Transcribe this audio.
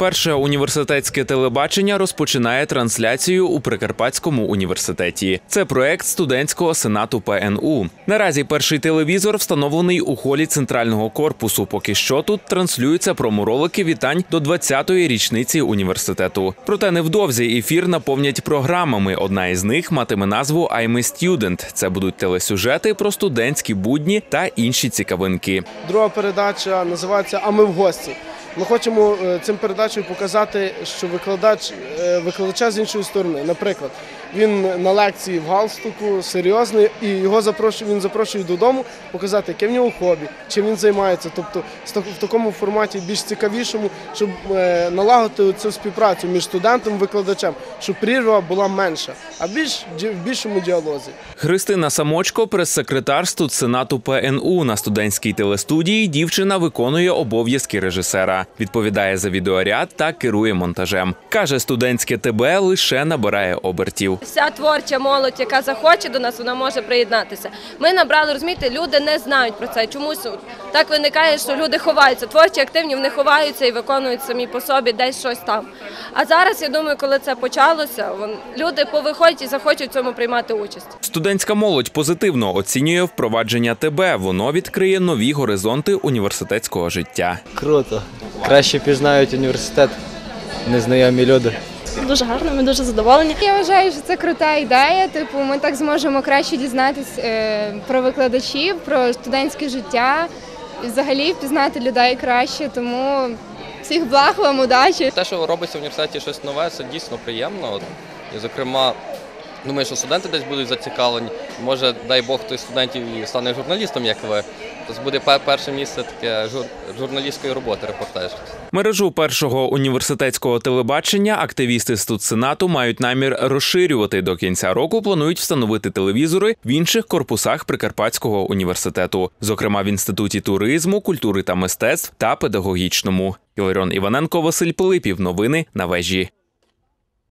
Перше університетське телебачення розпочинає трансляцію у Прикарпатському університеті. Це проект студентського сенату ПНУ. Наразі перший телевізор встановлений у холі центрального корпусу. Поки що тут транслюються проморолики вітань до 20-ї річниці університету. Проте невдовзі ефір наповнять програмами. Одна із них матиме назву «I'm a Student». Це будуть телесюжети про студентські будні та інші цікавинки. Друга передача називається А ми в гості. Ми хочемо е, цим передачею показати, що викладач е, викладача з іншої сторони. Наприклад, він на лекції в галстуку серйозний, і його запрошує, він запрошує додому показати, яке в нього хобі, чим він займається. Тобто в такому форматі більш цікавішому, щоб е, налагодити цю співпрацю між студентом і викладачем, щоб прірва була менша, а більш в більшому діалозі. Христина Самочко, прес-секретар студсенату ПНУ на студентській телестудії. Дівчина виконує обов'язки режисера, відповідає за відеоряд та керує монтажем. каже, студентське ТБ лише набирає обертів. Вся творча молодь, яка захоче до нас, вона може приєднатися. Ми набрали, розумієте, люди не знають про це. Чомусь так виникає, що люди ховаються. Творчі активні, вони ховаються і виконують самі по собі десь щось там. А зараз я думаю, коли це почалося, люди повиходять і захочуть в цьому приймати участь. Студентська молодь позитивно оцінює впровадження ТБ. Воно відкриє нові горизонти університетського життя. Круто. Краще пізнають університет незнайомі люди. Дуже гарно, ми дуже задоволені. Я вважаю, що це крута ідея. Типу, ми так зможемо краще дізнатись е, про викладачів, про студентське життя і взагалі впізнати людей краще. Тому всіх благ вам, удачі. Те, що робиться в університеті щось нове, це дійсно приємно. І, зокрема, думаю, що студенти десь будуть зацікавлені. Може, дай Бог, хтось студентів і стане журналістом, як ви. Тобто буде перше місце таке жур... журналістської роботи, репортаж. Мережу першого університетського телебачення активісти студсенату мають намір розширювати. До кінця року планують встановити телевізори в інших корпусах Прикарпатського університету, зокрема в інституті туризму, культури та мистецтв та педагогічному. Іларіон Іваненко, Василь Пилипів. Новини на вежі.